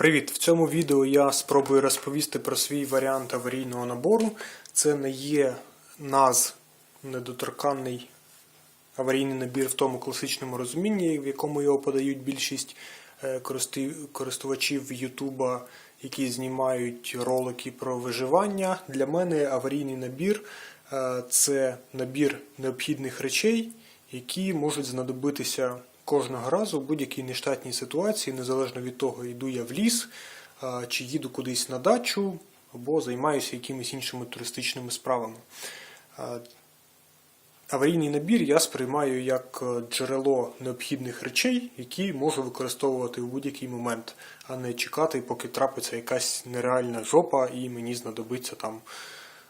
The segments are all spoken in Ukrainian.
Привіт! В цьому відео я спробую розповісти про свій варіант аварійного набору. Це не є НАЗ недоторканний аварійний набір в тому класичному розумінні, в якому його подають більшість е, користувачів Ютуба, які знімають ролики про виживання. Для мене аварійний набір е, це набір необхідних речей, які можуть знадобитися кожного разу в будь-якій нештатній ситуації, незалежно від того, йду я в ліс, чи їду кудись на дачу, або займаюся якимись іншими туристичними справами. Аварійний набір я сприймаю як е, джерело необхідних речей, які можу використовувати в будь-який момент, а не чекати, поки трапиться якась нереальна жопа, і мені знадобиться там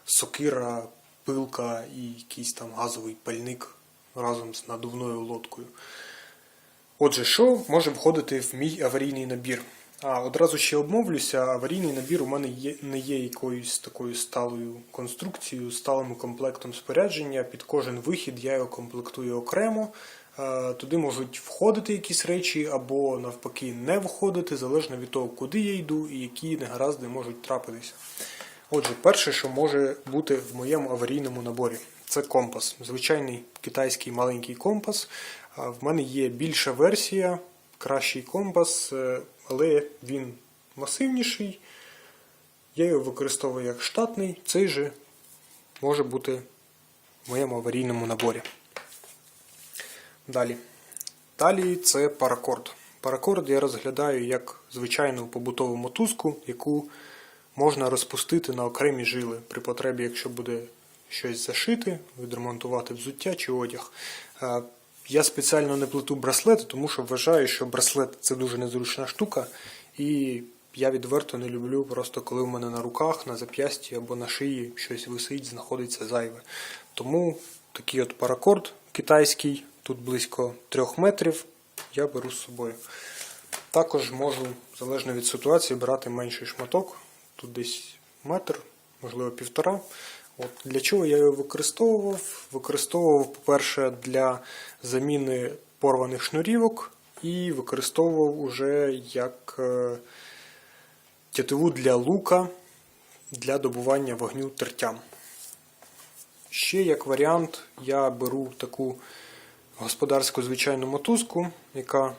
сокира, пилка і якийсь там газовий пальник разом з надувною лодкою. Отже, що може входити в мій аварійний набір? А одразу ще обмовлюся, аварійний набір у мене є, не є якоюсь такою сталою конструкцією, сталим комплектом спорядження. Під кожен вихід я його комплектую окремо. Е, Туди можуть входити якісь речі або навпаки не входити, залежно від того, куди я йду і які негаразди можуть трапитися. Отже, перше, що може бути в моєму аварійному наборі, це компас. Звичайний китайський маленький компас. В мене є більша версія, кращий компас, е, але він масивніший. Я його використовую як штатний. Цей же може бути в моєму аварійному наборі. Далі. Далі це паракорд. Паракорд я розглядаю як звичайну побутову мотузку, яку можна розпустити на окремі жили при потребі, якщо буде щось зашити, відремонтувати взуття чи одяг. Е, Я спеціально не плету браслети, тому що вважаю, що браслет це дуже незручна штука, і я відверто не люблю просто коли в мене на руках, на зап'ясті або на шиї щось висить, знаходиться зайве. Тому такий от паракорд китайський, тут близько 3 метрів, я беру з собою. Також можу, залежно від ситуації, брати менший шматок, тут десь метр, можливо півтора. От для чого я його використовував? Використовував, по-перше, для заміни порваних шнурівок і використовував уже як е, тятиву для лука для добування вогню тертям. Ще як варіант, я беру таку господарську звичайну мотузку, яка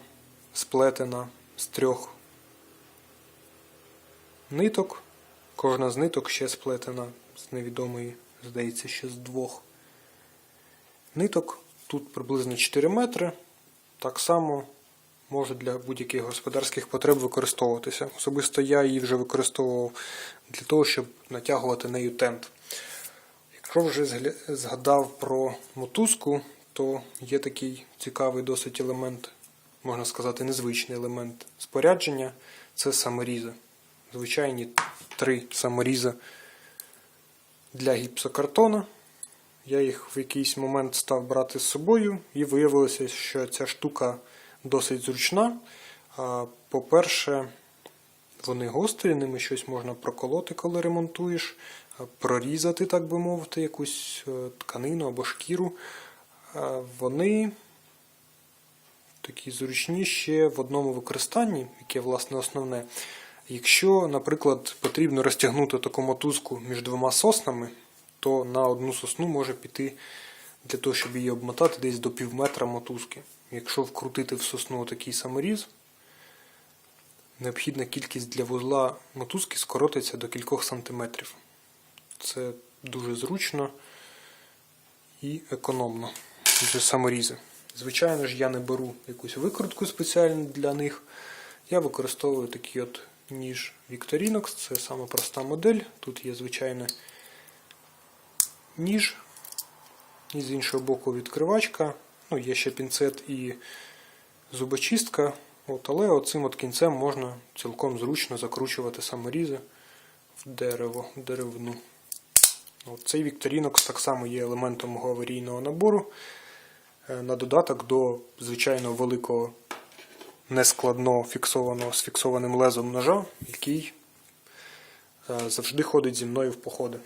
сплетена з трьох ниток. Кожна з ниток ще сплетена з невідомої, здається, ще з двох ниток. Тут приблизно 4 метри. Так само може для будь-яких господарських потреб використовуватися. Особисто я її вже використовував для того, щоб натягувати нею тент. Якщо вже згадав про мотузку, то є такий цікавий досить елемент, можна сказати, незвичний елемент спорядження це саморізи. Звичайні три саморізи для гіпсокартона. Я їх в якийсь момент став брати з собою, і виявилося, що ця штука досить зручна. По-перше, вони гострі, ними щось можна проколоти, коли ремонтуєш, прорізати, так би мовити, якусь е, тканину або шкіру. Вони такі зручні ще в одному використанні, яке власне основне. Якщо, наприклад, потрібно розтягнути таку мотузку між двома соснами, то на одну сосну може піти для того, щоб її обмотати десь до пів метра мотузки. Якщо вкрутити в сосну такий саморіз, необхідна кількість для вузла мотузки скоротиться до кількох сантиметрів. Це дуже зручно і економно. Це саморізи. Звичайно ж, я не беру якусь викрутку спеціальну для них. Я використовую такий от ніж Victorinox, це саме проста модель. Тут є звичайно ніж, і з іншого боку відкривачка. Ну, є ще пінцет і зубочистка. От, але оцим от кінцем можна цілком зручно закручувати саморізи в дерево, в деревину. От, цей Victorinox так само є елементом мого аварійного набору. Е, На додаток до звичайного великого нескладно фіксованого з фіксованим лезом ножа, який е, завжди ходить зі мною в походи.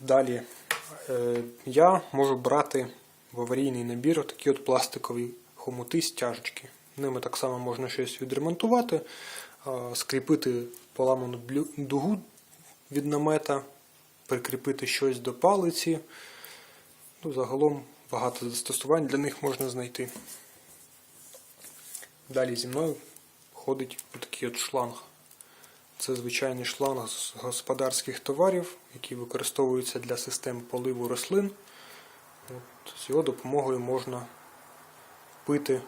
Далі е, я можу брати в аварійний набір такі от пластикові хомути стяжечки. Ними так само можна щось відремонтувати, скріпити поламану дугу від намета, прикріпити щось до палиці. Ну, загалом багато застосувань для них можна знайти. Далі зі мною ходить такий от шланг. Це звичайний шланг з господарських товарів, який використовується для систем поливу рослин. От, з його допомогою можна пити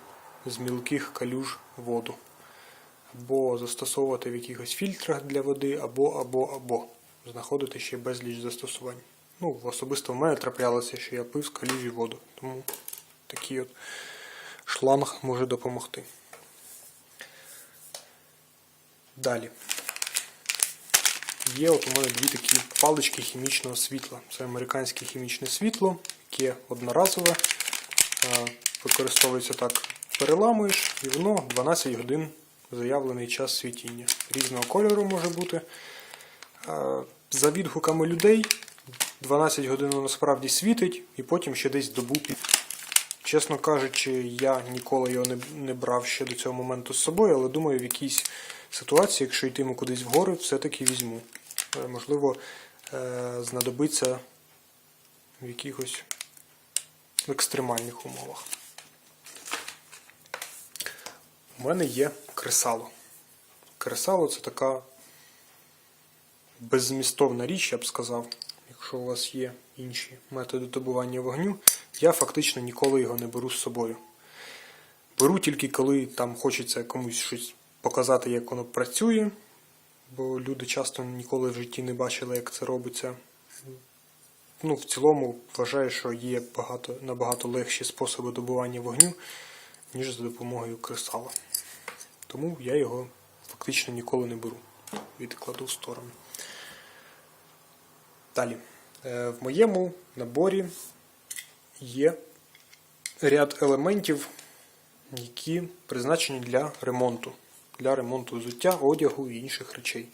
з мілких калюж воду. Або застосовувати в якихось фільтрах для води, або, або, або. Знаходити ще безліч застосувань. Ну, особисто в мене траплялося, що я пив з калюжі воду. Тому такий от шланг може допомогти. Далі. Є от у мене дві такі палички хімічного світла. Це американське хімічне світло, яке одноразове. Е, Використовується так, переламуєш, і воно 12 годин заявлений час світіння. Різного кольору може бути. Е, За відгуками людей 12 годин воно насправді світить, і потім ще десь добу під. Чесно кажучи, я ніколи його не, не брав ще до цього моменту з собою, але думаю, в якійсь ситуації, якщо йтиму кудись в гори, все-таки візьму. Е, Можливо, е, знадобиться в якихось екстремальних умовах. У мене є кресало. Кресало це така беззмістовна річ, я б сказав. Якщо у вас є інші методи добування вогню, я фактично ніколи його не беру з собою. Беру тільки коли там хочеться комусь щось показати, як воно працює, бо люди часто ніколи в житті не бачили, як це робиться. Ну, в цілому вважаю, що є багато, набагато легші способи добування вогню, ніж за допомогою кресала. Тому я його фактично ніколи не беру. Відкладу в сторону. Далі. Е, В моєму наборі є ряд елементів, які призначені для ремонту. Для ремонту взуття, одягу і інших речей.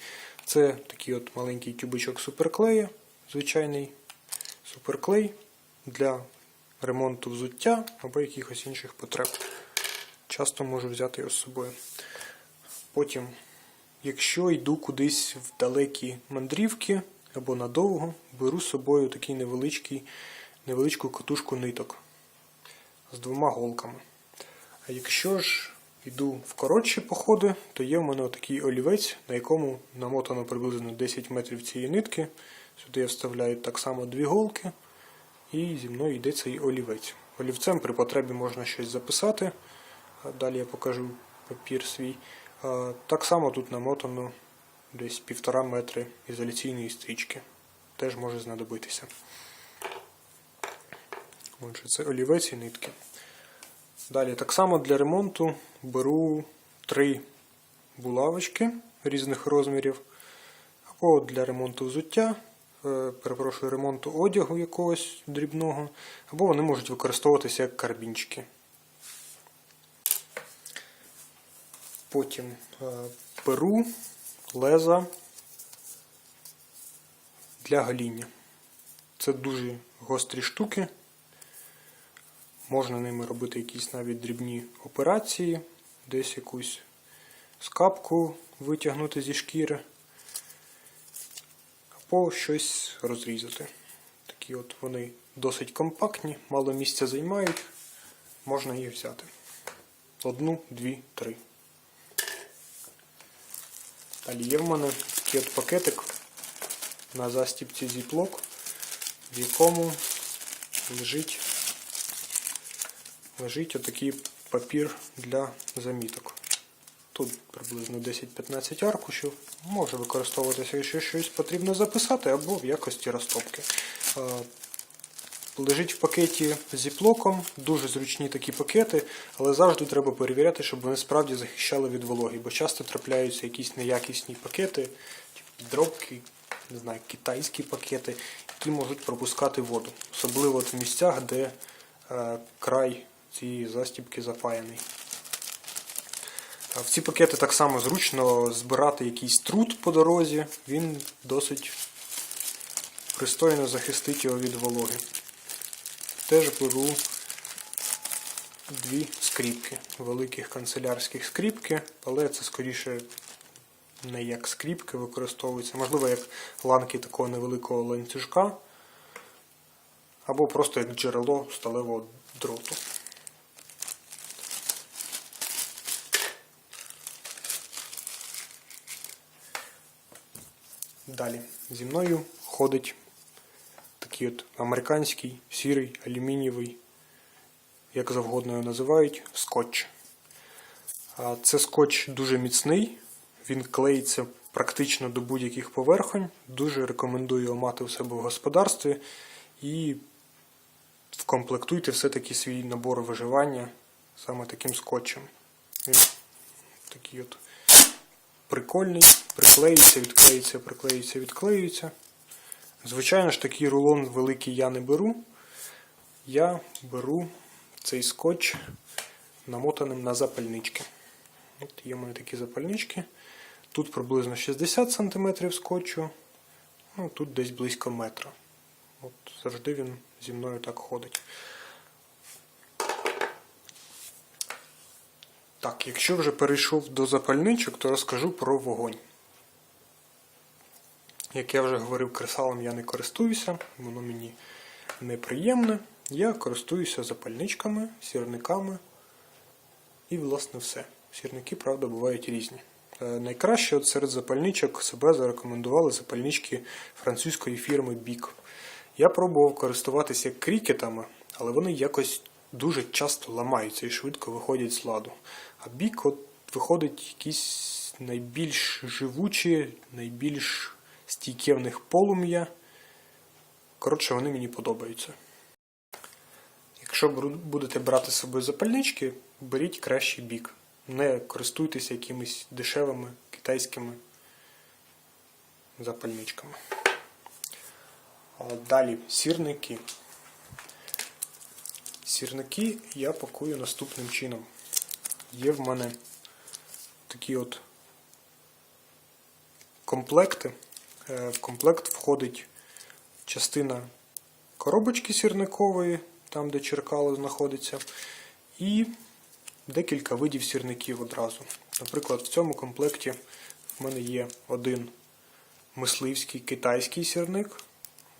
Це такий от маленький тюбичок суперклея, звичайний суперклей для ремонту взуття або якихось інших потреб. Часто можу взяти його з собою. Потім, якщо йду кудись в далекі мандрівки або надовго, беру з собою такий невеличкий, невеличку катушку ниток з двома голками. А якщо ж йду в коротші походи, то є в мене такий олівець, на якому намотано приблизно 10 метрів цієї нитки. Сюди я вставляю так само дві голки, і зі мною йде цей олівець. Олівцем при потребі можна щось записати. Далі я покажу папір свій. Так само тут намотано десь півтора метри ізоляційної стрічки. Теж може знадобитися. Отже, це олівець і нитки. Далі так само для ремонту беру три булавочки різних розмірів. Або для ремонту взуття, е, перепрошую, ремонту одягу якогось дрібного, або вони можуть використовуватися як карбінчики. Потім е, беру леза для гаління. Це дуже гострі штуки. Можна ними робити якісь навіть дрібні операції, десь якусь скапку витягнути зі шкіри, або щось розрізати. Такі от вони досить компактні, мало місця займають, можна їх взяти. Одну, дві, три. Далі є в мене такий от пакетик на застіпці зіплок, в якому лежить лежить отакий папір для заміток. Тут приблизно 10-15 аркушів. Може використовуватися, якщо щось потрібно записати, або в якості розтопки. Лежить в пакеті з зіплоком, дуже зручні такі пакети, але завжди треба перевіряти, щоб вони справді захищали від вологи, бо часто трапляються якісь неякісні пакети, типу дробки, не знаю, китайські пакети, які можуть пропускати воду. Особливо в місцях, де е, край цієї застібки запаяний. В ці пакети так само зручно збирати якийсь труд по дорозі, він досить пристойно захистить його від вологи. Теж беру дві скріпки, великих канцелярських скріпки, але це скоріше не як скріпки використовуються, можливо, як ланки такого невеликого ланцюжка, або просто як джерело сталевого дроту. Далі зі мною ходить такий от американський, сірий, алюмінієвий, як завгодно його називають, скотч. Це скотч дуже міцний, він клеїться практично до будь-яких поверхонь. Дуже рекомендую його мати у себе в господарстві і вкомплектуйте все-таки свій набор виживання саме таким скотчем. Він такий от прикольний, приклеюється, відклеюється, приклеюється, відклеюється. Звичайно ж, такий рулон великий я не беру. Я беру цей скотч намотаним на запальнички. От є в мене такі запальнички. Тут приблизно 60 см скотчу, ну тут десь близько метра. От завжди він зі мною так ходить. Так, якщо вже перейшов до запальничок, то розкажу про вогонь. Як я вже говорив, кресалом я не користуюся, воно мені неприємне. Я користуюся запальничками, сірниками і, власне, все. Сірники, правда, бувають різні. Е, Найкраще от серед запальничок себе зарекомендували запальнички французької фірми Bic. Я пробував користуватися крікетами, але вони якось дуже часто ламаються і швидко виходять з ладу. А Bic от виходить якісь найбільш живучі, найбільш стійке в них полум'я. Коротше, вони мені подобаються. Якщо будете брати з собою запальнички, беріть кращий бік. Не користуйтеся якимись дешевими китайськими запальничками. Далі сірники. Сірники я пакую наступним чином. Є в мене такі от комплекти. Е, В комплект входить частина коробочки сірникової, там де черкало знаходиться, і декілька видів сірників одразу. Наприклад, в цьому комплекті в мене є один мисливський китайський сірник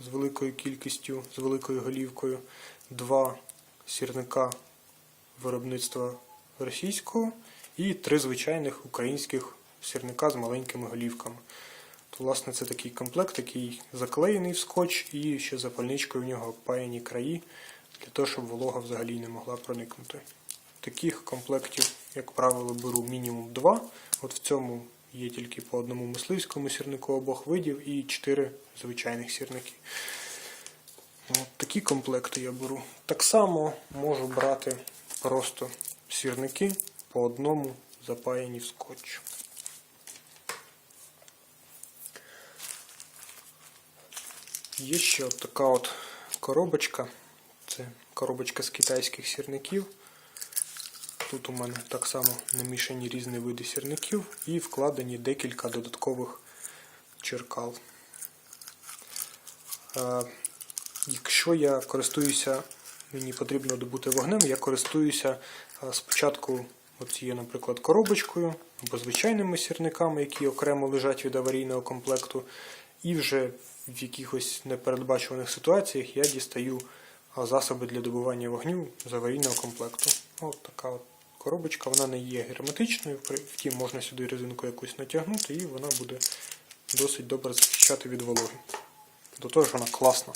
з великою кількістю, з великою голівкою, два сірника виробництва російського і три звичайних українських сірника з маленькими голівками. То, власне, це такий комплект, який заклеєний в скотч і ще запальничкою в нього паяні краї, для того, щоб волога взагалі не могла проникнути. Таких комплектів, як правило, беру мінімум два. От в цьому є тільки по одному мисливському сірнику обох видів і чотири звичайних сірники. От такі комплекти я беру. Так само можу брати просто сірники по одному запаяні в скотч. Є ще от така от коробочка. Це коробочка з китайських сірників. Тут у мене так само намішані різні види сірників і вкладені декілька додаткових черкал. Е, Якщо я користуюся, мені потрібно добути вогнем, я користуюся е, спочатку оцією, наприклад, коробочкою або звичайними сірниками, які окремо лежать від аварійного комплекту, і вже в якихось непередбачуваних ситуаціях я дістаю засоби для добування вогню з аварійного комплекту. От така от коробочка, вона не є герметичною, втім можна сюди резинку якусь натягнути, і вона буде досить добре захищати від вологи. До того ж вона класна.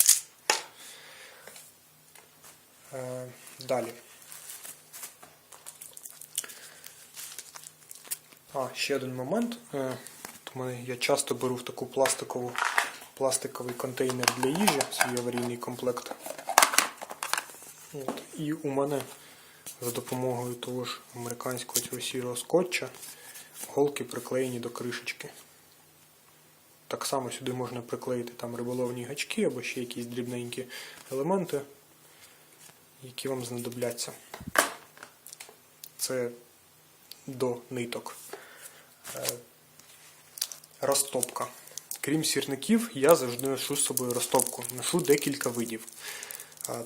Е, Далі. А, ще один момент. Е, я часто беру в таку пластикову, пластиковий контейнер для їжі, свій аварійний комплект. От, і у мене за допомогою того ж американського цього сірого скотча голки приклеєні до кришечки. Так само сюди можна приклеїти там риболовні гачки або ще якісь дрібненькі елементи, які вам знадобляться. Це до ниток. Е, Розтопка. Крім сірників, я завжди ношу з собою розтопку. Ношу декілька видів.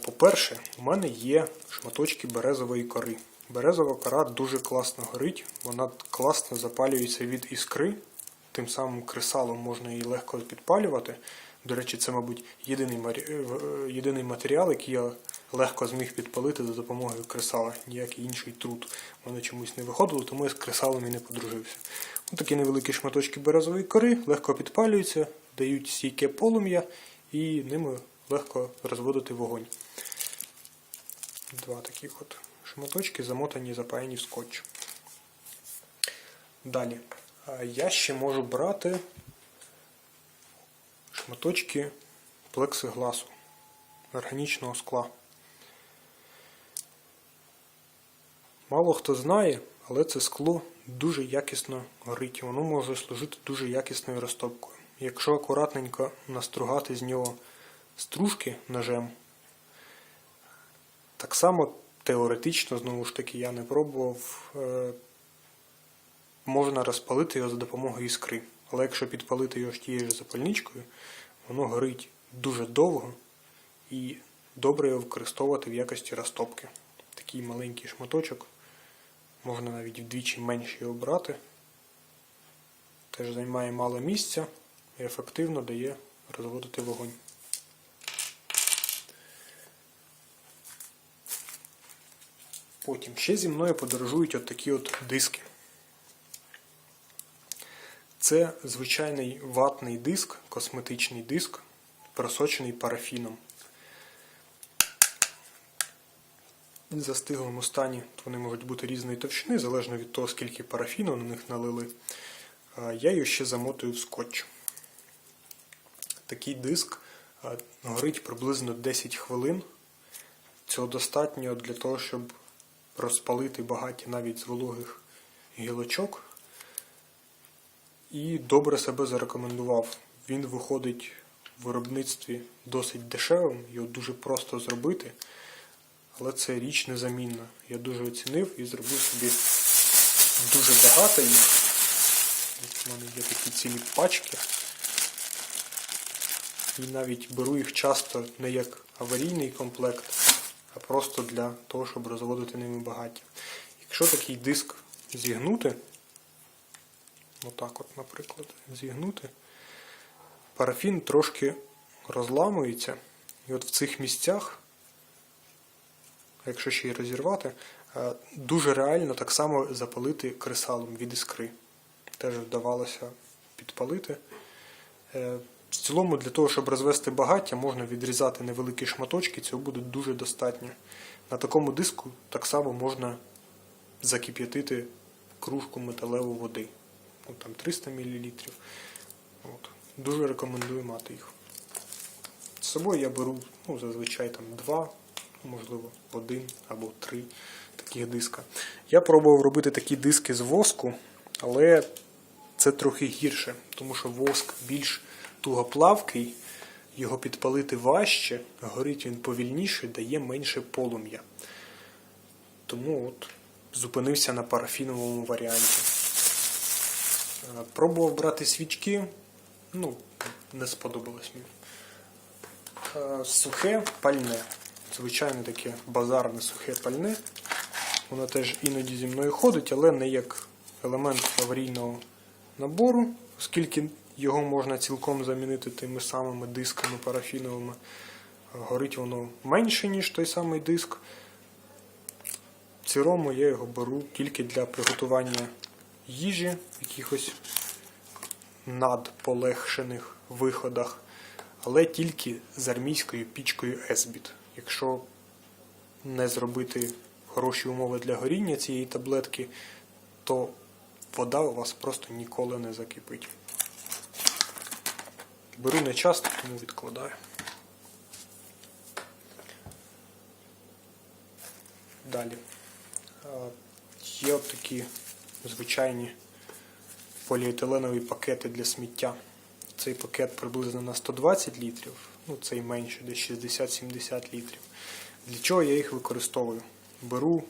По-перше, у мене є шматочки березової кори. Березова кора дуже класно горить, вона класно запалюється від іскри, тим самим кресалом можна її легко підпалювати. До речі, це, мабуть, єдиний, е, е, єдиний матеріал, який я легко зміг підпалити за допомогою кресала. Ніякий інший труд мене чомусь не виходило, тому я з кресалом і не подружився. Такі невеликі шматочки березової кори легко підпалюються, дають стійке полум'я і ними легко розводити вогонь. Два таких от шматочки замотані, запаяні в скотч. Далі. Я ще можу брати шматочки плексигласу, органічного скла. Мало хто знає, але це скло дуже якісно горить. Воно може служити дуже якісною розтопкою. Якщо акуратненько настругати з нього стружки ножем, так само теоретично, знову ж таки, я не пробував, е, можна розпалити його за допомогою іскри. Але якщо підпалити його тією ж запальничкою, воно горить дуже довго і добре його використовувати в якості розтопки. Такий маленький шматочок, можна навіть вдвічі його брати. Теж займає мало місця і ефективно дає розводити вогонь. Потім ще зі мною подорожують от такі от диски. Це звичайний ватний диск, косметичний диск, просочений парафіном. В застиглому стані вони можуть бути різної товщини, залежно від того, скільки парафіну на них налили. Я її ще замотую в скотч. Такий диск горить приблизно 10 хвилин. Цього достатньо для того, щоб розпалити багаття навіть з вологих гілочок. І добре себе зарекомендував. Він виходить в виробництві досить дешевим, його дуже просто зробити, але це річ незамінна. Я дуже оцінив і зробив собі дуже багато їх. У мене є такі цілі пачки. І навіть беру їх часто не як аварійний комплект, а просто для того, щоб розводити ними багаття. Якщо такий диск зігнути, отак от, наприклад, зігнути, парафін трошки розламується. І от в цих місцях, якщо ще й розірвати, е, дуже реально так само запалити кресалом від іскри. Теж вдавалося підпалити. Е, В цілому, для того, щоб розвести багаття, можна відрізати невеликі шматочки, цього буде дуже достатньо. На такому диску так само можна закип'ятити кружку металеву води. Ну, там 300 мл. От. Дуже рекомендую мати їх. З собою я беру ну, зазвичай там два, можливо, один або три таких диска. Я пробував робити такі диски з воску, але це трохи гірше, тому що воск більш тугоплавкий, його підпалити важче, горить він повільніше, дає менше полум'я. Тому от зупинився на парафіновому варіанті. Е, Пробував брати свічки, ну, не сподобалось мені. Е, Сухе пальне. Звичайне таке базарне сухе пальне. Воно теж іноді зі мною ходить, але не як елемент аварійного набору, оскільки його можна цілком замінити тими самими дисками парафіновими. Горить воно менше, ніж той самий диск. В цілому я його беру тільки для приготування їжі в якихось надполегшених виходах, але тільки з армійською пічкою Есбіт. Якщо не зробити хороші умови для горіння цієї таблетки, то вода у вас просто ніколи не закипить. Беру не часто, тому відкладаю. Далі. Є от такі звичайні поліетиленові пакети для сміття. Цей пакет приблизно на 120 літрів, ну цей менше, десь 60-70 літрів. Для чого я їх використовую? Беру,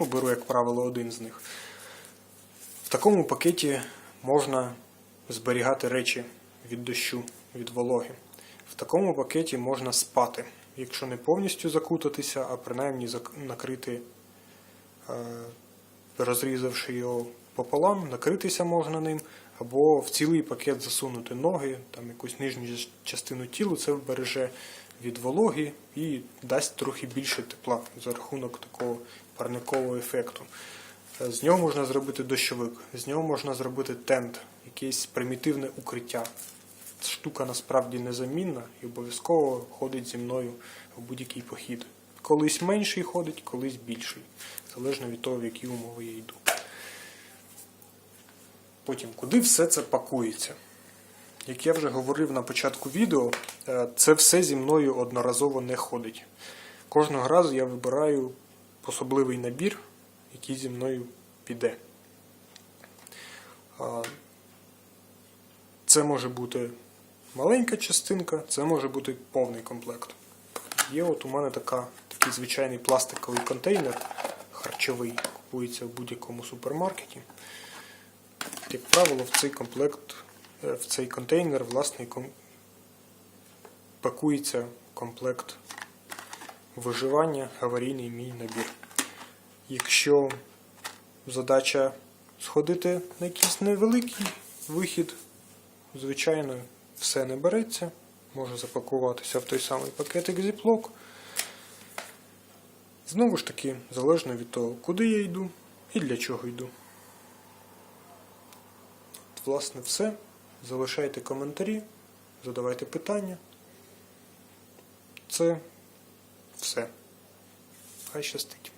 ну беру, як правило, один з них. В такому пакеті можна зберігати речі від дощу, від вологи. В такому пакеті можна спати. якщо не повністю закутатися, а принаймні накрити, е, розрізавши його пополам, накритися можна ним, або в цілий пакет засунути ноги, там якусь нижню частину тіла, це вбереже від вологи і дасть трохи більше тепла за рахунок такого парникового ефекту. Е, З нього можна зробити дощовик, з нього можна зробити тент, якесь примітивне укриття. Штука насправді незамінна і обов'язково ходить зі мною в будь-який похід. Колись менший ходить, колись більший, залежно від того, в які умови я йду. Потім, куди все це пакується? Як я вже говорив на початку відео, е, це все зі мною одноразово не ходить. Кожного разу я вибираю особливий набір, який зі мною піде. Це може бути маленька частинка, це може бути повний комплект. Є от у мене така, такий звичайний пластиковий контейнер харчовий, купується в будь-якому супермаркеті. Як правило, в цей комплект, е, в цей контейнер, власне, пакується комплект виживання, аварійний мій набір. Якщо задача сходити на якийсь невеликий вихід, звичайно, все не береться, може запакуватися в той самий пакетик зіплок. Знову ж таки, залежно від того, куди я йду і для чого йду. Власне, все. Залишайте коментарі, задавайте питання. Це все. Хай щастить.